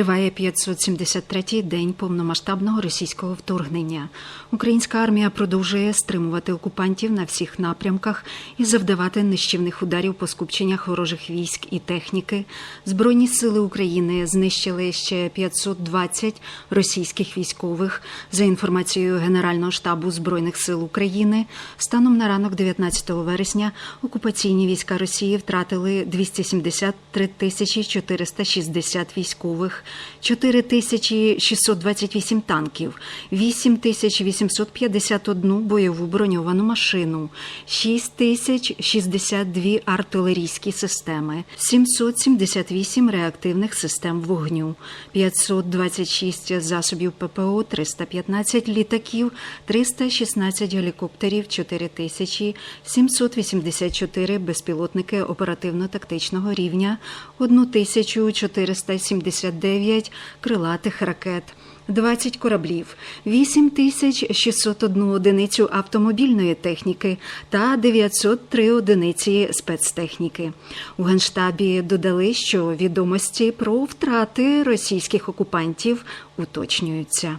Триває 573-й день повномасштабного російського вторгнення. Українська армія продовжує стримувати окупантів на всіх напрямках і завдавати нищівних ударів по скупченнях ворожих військ і техніки. Збройні сили України знищили ще 520 російських військових. За інформацією Генерального штабу збройних сил України, станом на ранок 19 вересня окупаційні війська Росії втратили 273 тисячі 460 військових, 4 тисячі 628 танків, 8 тисяч 851 бойову броньовану машину, 6 тисяч 62 артилерійські системи, 778 реактивних систем вогню, 526 засобів ППО, 315 літаків, 316 гелікоптерів, 4 тисячі 784 безпілотники оперативно-тактичного рівня, 1479 крилатих ракет. 20 кораблів, 8601 одиницю автомобільної техніки та 903 одиниці спецтехніки. У Генштабі додали, що відомості про втрати російських окупантів уточнюються.